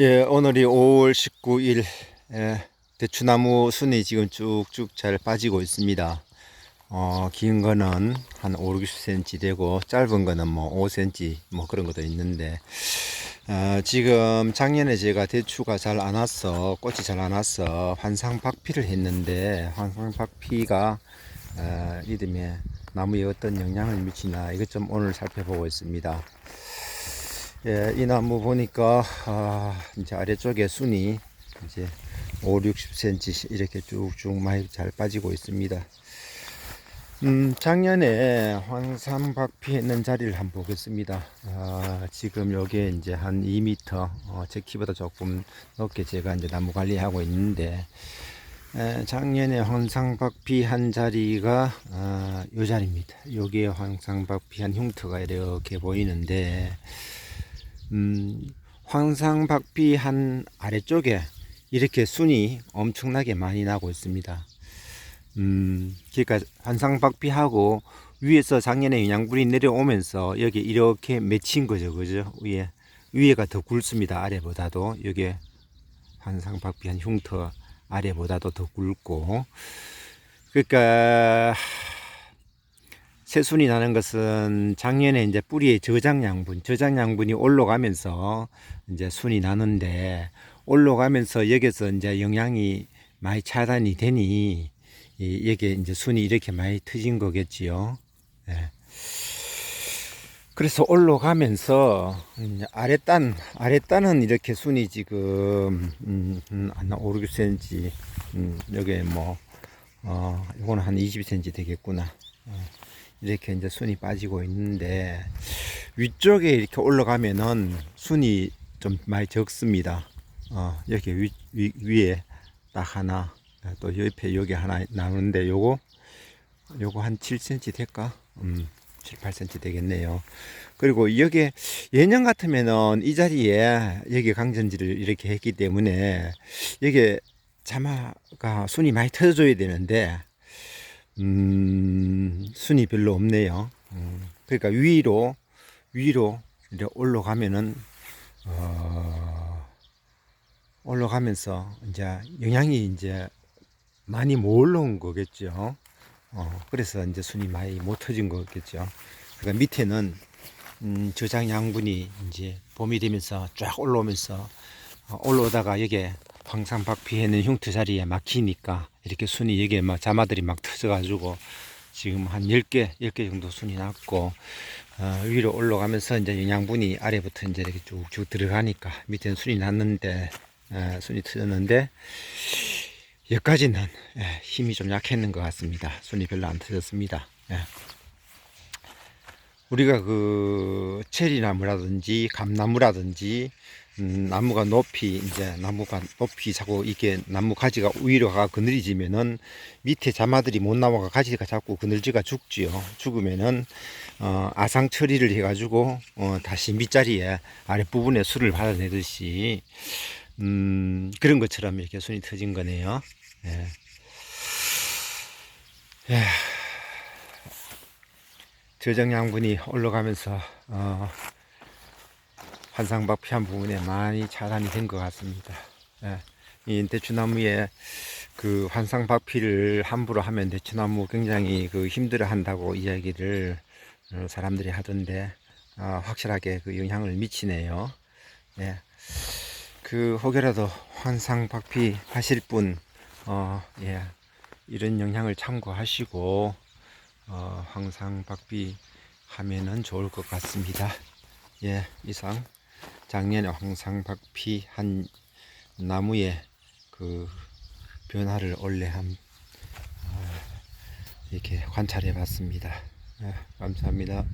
예, 오늘이 5월 19일 예, 대추나무 순이 지금 쭉쭉 잘 빠지고 있습니다. 어, 긴 거는 한 5, 60cm 되고 짧은 거는 뭐 5cm 뭐 그런 것도 있는데 어, 지금 작년에 제가 대추가 잘 안 왔어 꽃이 잘 안 왔어 환상박피를 했는데 환상박피가 어, 이듬해 나무에 어떤 영향을 미치나 이것 좀 오늘 살펴보고 있습니다. 예, 이 나무 보니까 아, 이제 아래쪽에 순이 이제 5, 60cm 이렇게 쭉쭉 많이 잘 빠지고 있습니다. 음, 작년에 황산박피 했는 자리를 한번 보겠습니다. 아, 지금 여기에 이제 한 2m, 어, 제 키보다 조금 높게 제가 이제 나무 관리하고 있는데, 에, 작년에 황상박피 한 자리가, 아, 요 자리입니다. 여기에 황상박피 한 흉터가 이렇게 보이는데, 음, 황상박비 한 아래쪽에 이렇게 순이 엄청나게 많이 나고 있습니다. 음, 그러니까 환상박비하고 위에서 작년에 영양분이 내려오면서 여기 이렇게 맺힌 거죠, 그죠? 위에 위에가 더 굵습니다. 아래보다도 여기 환상박비한 흉터 아래보다도 더 굵고 그러니까 새순이 나는 것은 작년에 이제 뿌리에 저장 양분, 저장 양분이 올라가면서 이제 순이 나는데 올라가면서 여기서 이제 영양이 많이 차단이 되니 이 여기에 이제 순이 이렇게 많이 터진 거겠지요. 예. 그래서 올라가면서 이제 아랫단 아랫단은 이렇게 순이 지금 음, 음, 한 5, 6cm 음, 여기에 뭐 어, 이거는 한 20cm 되겠구나. 어. 이렇게 이제 순이 빠지고 있는데 위쪽에 이렇게 올라가면은 순이 좀 많이 적습니다. 어, 여기 위, 위, 위 에 딱 하나 또 옆에 여기 하나 나오는데 요거 요거 한 7cm 될까? 음, 7, 8cm 되겠네요. 그리고 여기 예년 같으면은 이 자리에 여기 강전지를 이렇게 했기 때문에 여기 자마가 순이 많이 터져줘야 되는데 음, 순이 별로 없네요. 음, 그러니까 위로, 위로 이제 올라가면은, 어, 올라가면서 이제 영양이 이제 많이 못 올라온 거겠죠. 어, 그래서 이제 순이 많이 못 터진 거겠죠. 그러니까 밑에는, 음, 저장 양분이 이제 봄이 되면서 쫙 올라오면서, 어, 올라오다가 여기에 황상박피에는 흉터 자리에 막히니까 이렇게 순이 여기에 막 자마들이 막 터져가지고 지금 한 10개, 10개 정도 순이 났고, 어, 위로 올라가면서 이제 영양분이 아래부터 이제 이렇게 쭉쭉 들어가니까 밑에는 순이 났는데, 에, 순이 터졌는데, 여기까지는 예, 힘이 좀 약했는 것 같습니다. 순이 별로 안 터졌습니다. 예. 우리가 그 체리나무라든지 감나무라든지 음, 나무가 높이 이제 나무가 높이 자꾸 이게 나무 가지가 위로 가 그늘지면은 밑에 자마들이 못 나와가 가지가 자꾸 그늘지가 죽지요. 죽으면은 어, 아상 처리를 해가지고 어, 다시 밑자리에 아랫 부분에 술을 받아내듯이 음, 그런 것처럼 이렇게 손이 터진 거네요. 예. 예. 저장 양분이 올라가면서 어, 환상박 피한 부분에 많이 차단이 된 것 같습니다. 예. 이 대추나무에 그 환상박피를 함부로 하면 대추나무 굉장히 그 힘들어 한다고 이야기를 어, 사람들이 하던데 어, 확실하게 그 영향을 미치네요. 예. 그 혹여라도 환상박피 하실 분, 어, 예. 이런 영향을 참고하시고 어, 황상박비 하면은 좋을 것 같습니다. 예, 이상 작년에 황상박피 한 나무의 그 변화를 원래 한 어, 이렇게 관찰해 봤습니다. 예, 감사합니다.